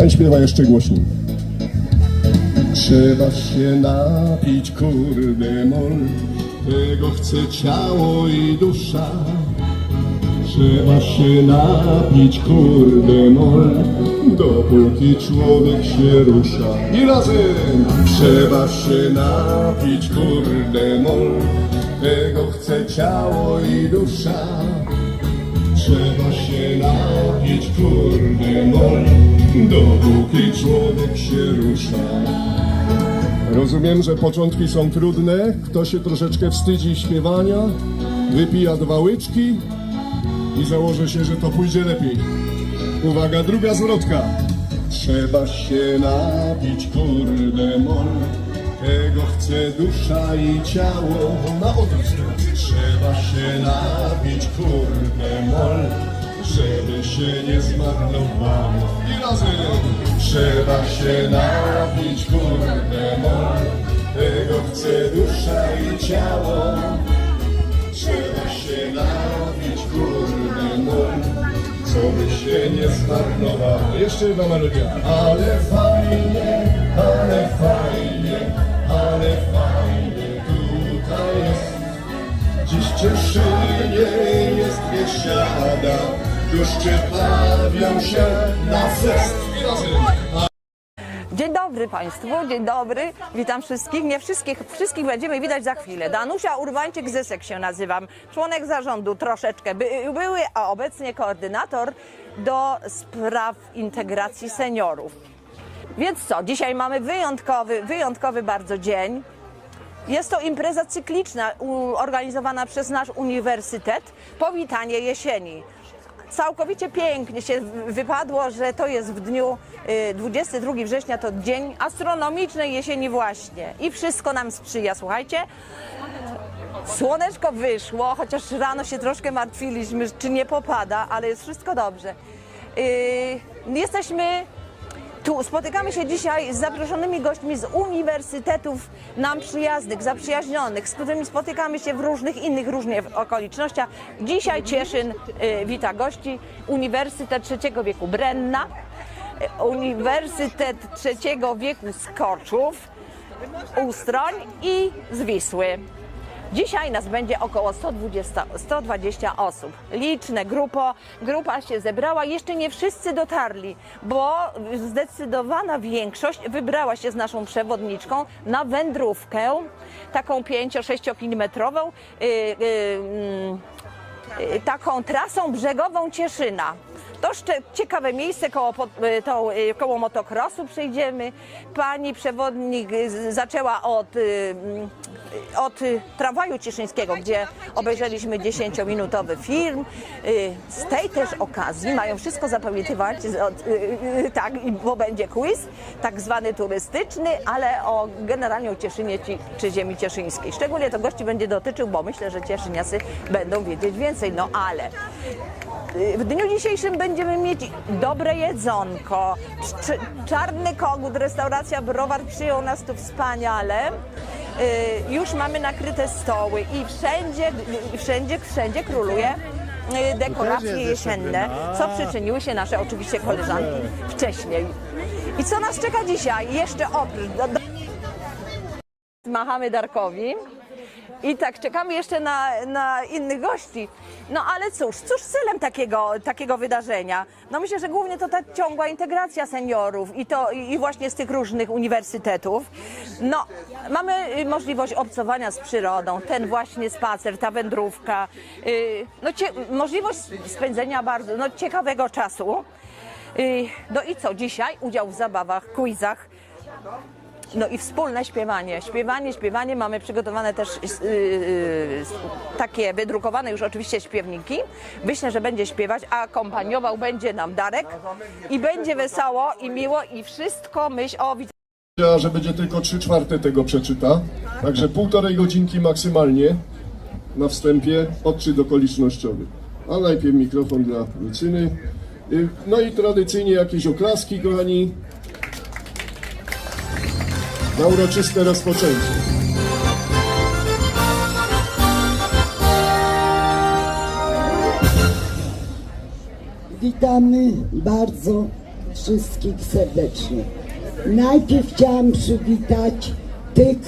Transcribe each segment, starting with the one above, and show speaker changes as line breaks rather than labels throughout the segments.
Ten śpiewa jeszcze głośniej. Trzeba się napić, kurde mol, tego chce ciało i dusza. Trzeba się napić, kurde mol, dopóki człowiek się rusza. I razem! Trzeba się napić, kurde mol, tego chce ciało i dusza. Trzeba się napić, kurde mol, dopóki człowiek się rusza. Rozumiem, że początki są trudne, kto się troszeczkę wstydzi śpiewania, wypija dwa łyczki i założę się, że to pójdzie lepiej. Uwaga, druga zwrotka. Trzeba się napić, kurde mol, tego chce dusza i ciało. Na odwrót. Trzeba się napić, kurde mol, żeby się nie zmarnowało. I razem. Trzeba się napić, kurde mol, tego chce dusza i ciało. Trzeba się napić, kurde mol, co by się nie zmarnowało. Jeszcze jedna melodia. Ale fajnie, ale fajnie, ale fajnie tutaj jest. Dziś Cieszynie jest biesiada, duszczy bawią się na.
Dzień dobry Państwu, dzień dobry, witam wszystkich. Nie wszystkich, wszystkich będziemy widać za chwilę. Danusia Urbańczyk-Zysek się nazywam, członek zarządu troszeczkę by, były, a obecnie koordynator do spraw integracji seniorów. Więc co, dzisiaj mamy wyjątkowy, wyjątkowy bardzo dzień. Jest to impreza cykliczna organizowana przez nasz uniwersytet Powitanie Jesieni. Całkowicie pięknie się wypadło, że to jest w dniu y, 22 września, to dzień astronomicznej jesieni właśnie. I wszystko nam sprzyja, słuchajcie. Słoneczko wyszło, chociaż rano się troszkę martwiliśmy, czy nie popada, ale jest wszystko dobrze. Yy, jesteśmy tu spotykamy się dzisiaj z zaproszonymi gośćmi z uniwersytetów nam przyjaznych, zaprzyjaźnionych, z którymi spotykamy się w różnych innych różnych okolicznościach. Dzisiaj Cieszyn y, wita gości, Uniwersytet Trzeciego Wieku Brenna, y, Uniwersytet Trzeciego Wieku Skoczów, Ustroń i z Wisły. Dzisiaj nas będzie około 120, 120 osób. Liczne grupo, grupa się zebrała. Jeszcze nie wszyscy dotarli, bo zdecydowana większość wybrała się z naszą przewodniczką na wędrówkę, taką 5-6 kilometrową, yy, yy, yy, taką trasą brzegową Cieszyna. To ciekawe miejsce, koło, y, to, y, koło motokrosu przyjdziemy. Pani przewodnik y, zaczęła od, mm, od tramwaju cieszyńskiego, gdzie obejrzeliśmy 10-minutowy film. Z tej też okazji mają wszystko zapamiętywać, tak, bo będzie quiz, tak zwany turystyczny, ale o generalnie o Cieszynie ci- czy ziemi cieszyńskiej. Szczególnie to gości będzie dotyczył, bo myślę, że cieszyniacy będą wiedzieć więcej, no ale w dniu dzisiejszym będziemy mieć dobre jedzonko. Cz- Czarny kogut, restauracja Browar przyjął nas tu wspaniale. Y, Już mamy nakryte stoły i wszędzie, wszędzie, wszędzie króluje y, dekoracje jesienne, co przyczyniły się nasze oczywiście koleżanki wcześniej. I co nas czeka dzisiaj? Jeszcze oprócz... Do, do... Machamy Darkowi. I tak, czekamy jeszcze na, na innych gości. No ale cóż, cóż celem takiego, takiego wydarzenia? No myślę, że głównie to ta ciągła integracja seniorów i to i właśnie z tych różnych uniwersytetów. No, mamy y, możliwość obcowania z przyrodą, ten właśnie spacer, ta wędrówka, y, no cie, możliwość spędzenia bardzo no, ciekawego czasu. Y, No i co, dzisiaj udział w zabawach, quizach, no i wspólne śpiewanie. Śpiewanie, śpiewanie. Mamy przygotowane też yy, yy, takie wydrukowane już oczywiście śpiewniki. Myślę, że będzie śpiewać, a akompaniował będzie nam Darek. I będzie wesoło i miło i wszystko myśl o widzę.
Powiedziała, że będzie tylko 3 czwarte tego przeczyta, także półtorej godzinki maksymalnie na wstępie odczyt okolicznościowy. A najpierw mikrofon dla Lucyny. Y, No i tradycyjnie jakieś oklaski, kochani, na uroczyste rozpoczęcie.
Witamy bardzo wszystkich serdecznie. Najpierw chciałam przywitać tych,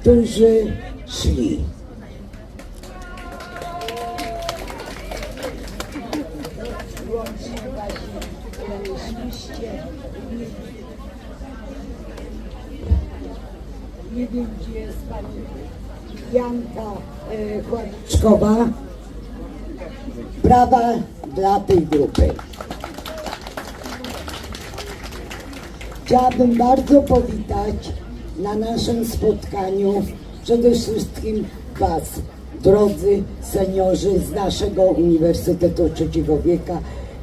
którzy szli. Nie wiem, gdzie jest pani Janka e. Brawa dla tej grupy. Chciałabym bardzo powitać na naszym spotkaniu przede wszystkim Was, drodzy seniorzy z naszego Uniwersytetu Trzeciego Wieka,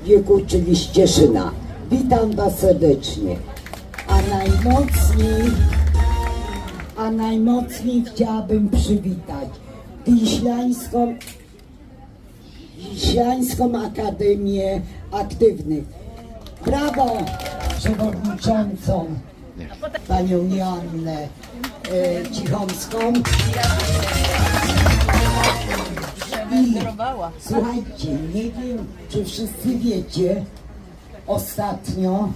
wieku, czyli z Cieszyna. Witam Was serdecznie. A najmocniej, a najmocniej chciałabym przywitać Wiślańską Wiślańską Akademię Aktywnych. Brawo przewodniczącą panią Joannę e, Cichomską. I słuchajcie, nie wiem, czy wszyscy wiecie, ostatnio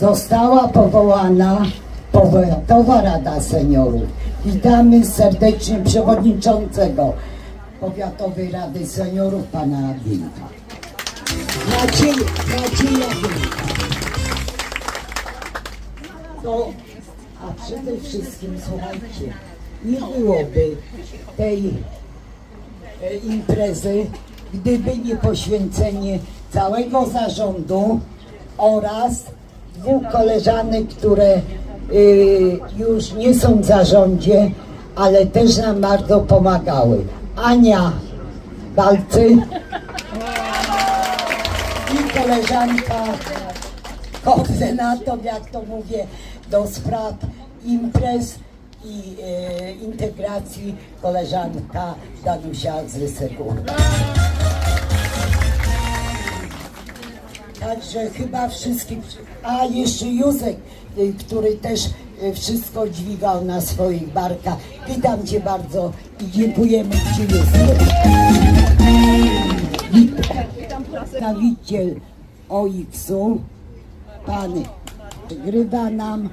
została powołana Powiatowa Rada Seniorów. Witamy serdecznie przewodniczącego Powiatowej Rady Seniorów, pana. Maciej, Macieja Wilka. To, a przede wszystkim, słuchajcie, nie byłoby tej e, imprezy, gdyby nie poświęcenie całego zarządu oraz dwóch koleżanek, które już nie są w zarządzie, ale też nam bardzo pomagały. Ania Balcy i koleżanka koordynator, jak to mówię, do spraw imprez i e, integracji koleżanka Danusia z Rysegu. Także chyba wszystkich, a jeszcze Józek, y, który też y, wszystko dźwigał na swoich barkach. Witam Cię bardzo i dziękujemy Ci Józek. Przedstawiciel OX-u, pan grywa nam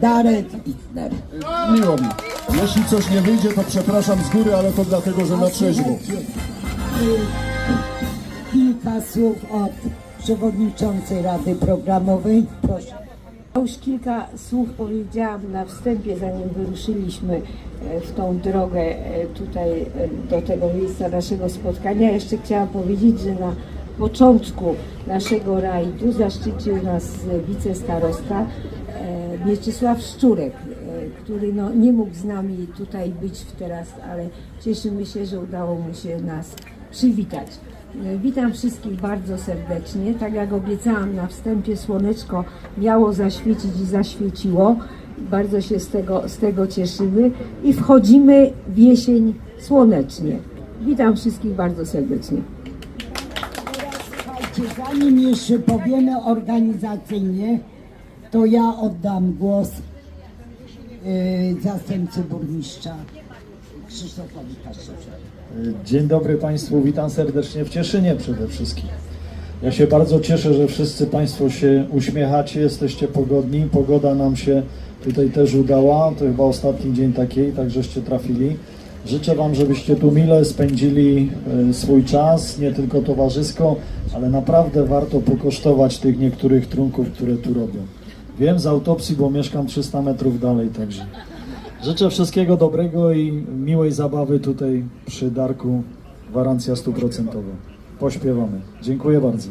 Darek Itner.
Miło mi. Jeśli coś nie wyjdzie, to przepraszam z góry, ale to dlatego, że na trzeźwo.
Słów od przewodniczącej Rady Programowej. Proszę.
Już kilka słów powiedziałam na wstępie, zanim wyruszyliśmy e, w tą drogę e, tutaj e, do tego miejsca naszego spotkania. Jeszcze chciałam powiedzieć, że na początku naszego rajdu zaszczycił nas wicestarosta Mieczysław Szczurek, który no, nie mógł z nami tutaj być teraz, ale cieszymy się, że udało mu się nas przywitać. E, Witam wszystkich bardzo serdecznie. Tak jak obiecałam na wstępie, słoneczko miało zaświecić i zaświeciło. Bardzo się z tego, z tego cieszymy i wchodzimy w jesień słonecznie. Witam wszystkich bardzo serdecznie.
Słuchajcie, zanim jeszcze powiemy organizacyjnie, to ja oddam głos yy, zastępcy burmistrza
Dzień dobry Państwu, witam serdecznie w Cieszynie przede wszystkim. Ja się bardzo cieszę, że wszyscy Państwo się uśmiechacie, jesteście pogodni. Pogoda nam się tutaj też udała. To chyba ostatni dzień takiej, tak żeście trafili. Życzę Wam, żebyście tu mile spędzili e, swój czas, nie tylko towarzysko, ale naprawdę warto pokosztować tych niektórych trunków, które tu robią. Wiem z autopsji, bo mieszkam 300 metrów dalej, także życzę wszystkiego dobrego i miłej zabawy tutaj przy Darku. Gwarancja stuprocentowa. Pośpiewamy. Dziękuję bardzo.